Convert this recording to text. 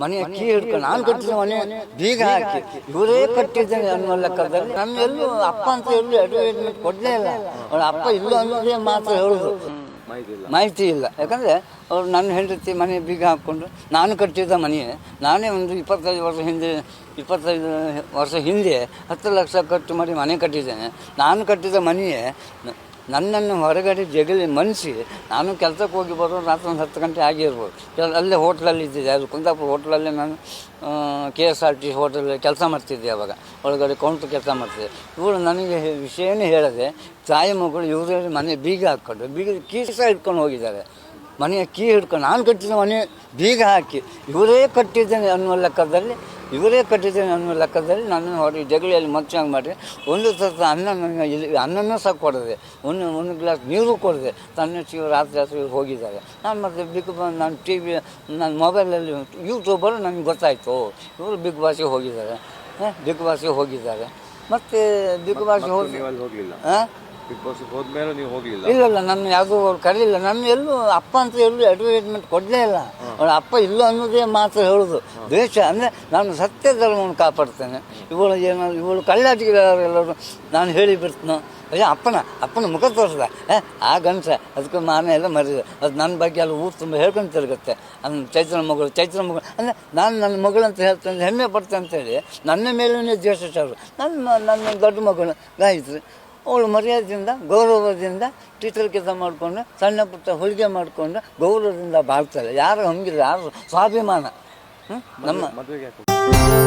ಮನೆಯ ಕೀ ಹಿಡ್ಕೊಂಡು ನಾನು ಕಟ್ಟಿದ ಮನೆ ಬೀಗ ಹಾಕಿ. ಇವರೇ ಕಟ್ಟಿದ್ದೇನೆ ಅನ್ನೋ ಲೆಕ್ಕದಲ್ಲಿ ನನ್ನ ಅಪ್ಪ ಅಂತ ಎಲ್ಲೂ ಅಡ್ವರ್ಟೈಸ್ಮೆಂಟ್ ಕೊಡಲೇ ಇಲ್ಲ. ಅವಳ ಅಪ್ಪ ಇಲ್ಲ ಅನ್ನೋದೇ ಮಾತ್ರ ಹೇಳೋದು. ಮಾಹಿತಿ ಇಲ್ಲ. ಯಾಕಂದ್ರೆ ಅವ್ರು ನನ್ನ ಹೆಂಡತಿ ಮನೆ ಬೀಗ ಹಾಕ್ಕೊಂಡು ನಾನು ಕಟ್ಟಿದ್ದ ಮನೆ, ನಾನೇ ಒಂದು ಇಪ್ಪತ್ತೈದು ವರ್ಷ ಹಿಂದೆ, ಇಪ್ಪತ್ತೈದು ವರ್ಷ ಹಿಂದೆ ಹತ್ತು ಲಕ್ಷ ಖರ್ಚು ಮಾಡಿ ಮನೆ ಕಟ್ಟಿದ್ದೇನೆ. ನಾನು ಕಟ್ಟಿದ ಮನೆಯೇ ನನ್ನನ್ನು ಹೊರಗಡೆ ಜಗಲಿ ಮನಸಿ ನಾನು ಕೆಲಸಕ್ಕೆ ಹೋಗಿ ಬರೋ ರಾತ್ರಿ ಒಂದು ಹತ್ತು ಗಂಟೆ ಆಗಿರ್ಬೋದು. ಅಲ್ಲೇ ಹೋಟ್ಲಲ್ಲಿ ಇದ್ದಿದ್ದೆ. ಅದು ಕುಂದಾಪುರ ಹೋಟ್ಲಲ್ಲೇ ನಾನು K S R T hotel ಕೆಲಸ ಮಾಡ್ತಿದ್ದೆ ಅವಾಗ. ಒಳಗಡೆ ಕೌಂಟ್ರ್ ಕೆಲಸ ಮಾಡ್ತಿದ್ದೆ. ಇವಳು ನನಗೆ ವಿಷಯನೇ ಹೇಳದೆ ತಾಯಿ ಮಗಳು ಇವರಲ್ಲಿ ಮನೆ ಬೀಗ ಹಾಕ್ಕೊಂಡು, ಬೀಗ ಕೀಸ ಇಟ್ಕೊಂಡು ಹೋಗಿದ್ದಾರೆ. ಮನೆಯ ಕೀ ಹಿಡ್ಕೊಂಡು, ನಾನು ಕಟ್ಟಿದ ಮನೆ ಬೀಗ ಹಾಕಿ, ಇವರೇ ಕಟ್ಟಿದ್ದೇನೆ ಅನ್ನುವ ಲೆಕ್ಕದಲ್ಲಿ ಇವರೇ ಕಟ್ಟಿದ್ದೇನೆ ನನ್ನ ಲೆಕ್ಕದಲ್ಲಿ ನನ್ನ ಹೊರಗೆ ಜಗಳಿಯಲ್ಲಿ ಮಚ್ಚಂಗೆ ಮಾಡಿ ಒಂದು ಸತ ಅನ್ನ ನನಗೆ ಇಲ್ಲಿ ಅನ್ನನೂ ಸಹ ಕೊಡದೆ ಒಂದು ಒಂದು ಗ್ಲಾಸ್ ನೀರು ಕೊಡದೆ ತನ್ನ ಚೀವ ರಾತ್ರಿ ರಾತ್ರಿ ಹೋಗಿದ್ದಾರೆ. ನಾನು ಮತ್ತು ಬಿಗ್ ಬಾಸ್ ನಾನು ಟಿ ವಿ ನನ್ನ ಮೊಬೈಲಲ್ಲಿ ಯೂಟ್ಯೂಬರು ನನಗೆ ಗೊತ್ತಾಯಿತು. ಇವರು ಬಿಗ್ ಬಾಸಿಗೆ ಹೋಗಿದ್ದಾರೆ. ಹ? ಬಿಗ್ ಬಾಸಿಗೆ ಹೋಗಿದ್ದಾರೆ. ಮತ್ತು ಬಿಗ್ ಬಾಸ್ಗೆ ಹೋಗಿ ಹೋಗಲಿಲ್ಲ. ಹಾಂ? ಬಿಗ್ ಬಾಸ್ ಹೋದ್ಮೇಲೆ ನೀವು ಹೋಗ್ಲಿಲ್ಲ. ಇಲ್ಲ ಇಲ್ಲ ನನ್ನ ಯಾವುದೂ ಅವ್ರು ಕರೀಲಿಲ್ಲ. ನನ್ನ ಎಲ್ಲೂ ಅಪ್ಪ ಅಂತ ಎಲ್ಲೂ ಅಡ್ವರ್ಟೈಸ್ಮೆಂಟ್ ಕೊಡಲೇ ಇಲ್ಲ. ಅವಳ ಅಪ್ಪ ಇಲ್ಲ ಅನ್ನೋದೇ ಮಾತ್ರ ಹೇಳೋದು. ದ್ವೇಷ ಅಂದರೆ ನಾನು ಸತ್ಯ ಧರ್ಮವನ್ನು ಕಾಪಾಡ್ತೇನೆ. ಇವಳು ಏನೋ ಇವಳು ಕಳ್ಳಾಟಿಗೆಲ್ಲರೂ ನಾನು ಹೇಳಿ ಬಿಡ್ತೀನೋ. ಅಯ್ಯೋ ಅಪ್ಪನ ಅಪ್ಪನ ಮುಖ ತೋರಿಸ್ದ. ಆ ಗಂಟೆ ಅದಕ್ಕೆ ಮಾನ ಎಲ್ಲ ಮರಿದೆ. ಅದು ನನ್ನ ಬಗ್ಗೆ ಎಲ್ಲ ಊರು ತುಂಬ ಹೇಳ್ಕೊಂಡು ತಿರುಗುತ್ತೆ. ನನ್ನ ಚೈತ್ರ ಮಗಳು ಚೈತ್ರ ಮಗಳು. ಅಂದರೆ ನಾನು ನನ್ನ ಮಗಳು ಅಂತ ಹೇಳ್ತೇನೆ ಹೆಮ್ಮೆ ಪಡ್ತೇನೆ ಅಂತೇಳಿ ನನ್ನ ಮೇಲೇ ದ್ವೇಷ ಸರ್. ನನ್ನ ನನ್ನ ದೊಡ್ಡ ಮಗಳು ಗಾಯತ್ರಿ ಅವಳು ಮರ್ಯಾದೆಯಿಂದ, ಗೌರವದಿಂದ ಟೀಚರ್ ಕೆಲಸ ಮಾಡಿಕೊಂಡು, ಸಣ್ಣ ಪುಟ್ಟ ಹೊಲಿಗೆ ಮಾಡಿಕೊಂಡು ಗೌರವದಿಂದ ಬಾಳ್ತಾಳೆ. ಯಾರು ಹಂಗಿಲ್ಲ, ಯಾರು ಸ್ವಾಭಿಮಾನ? ನಮ್ಮ ಮದುವೆಗೆ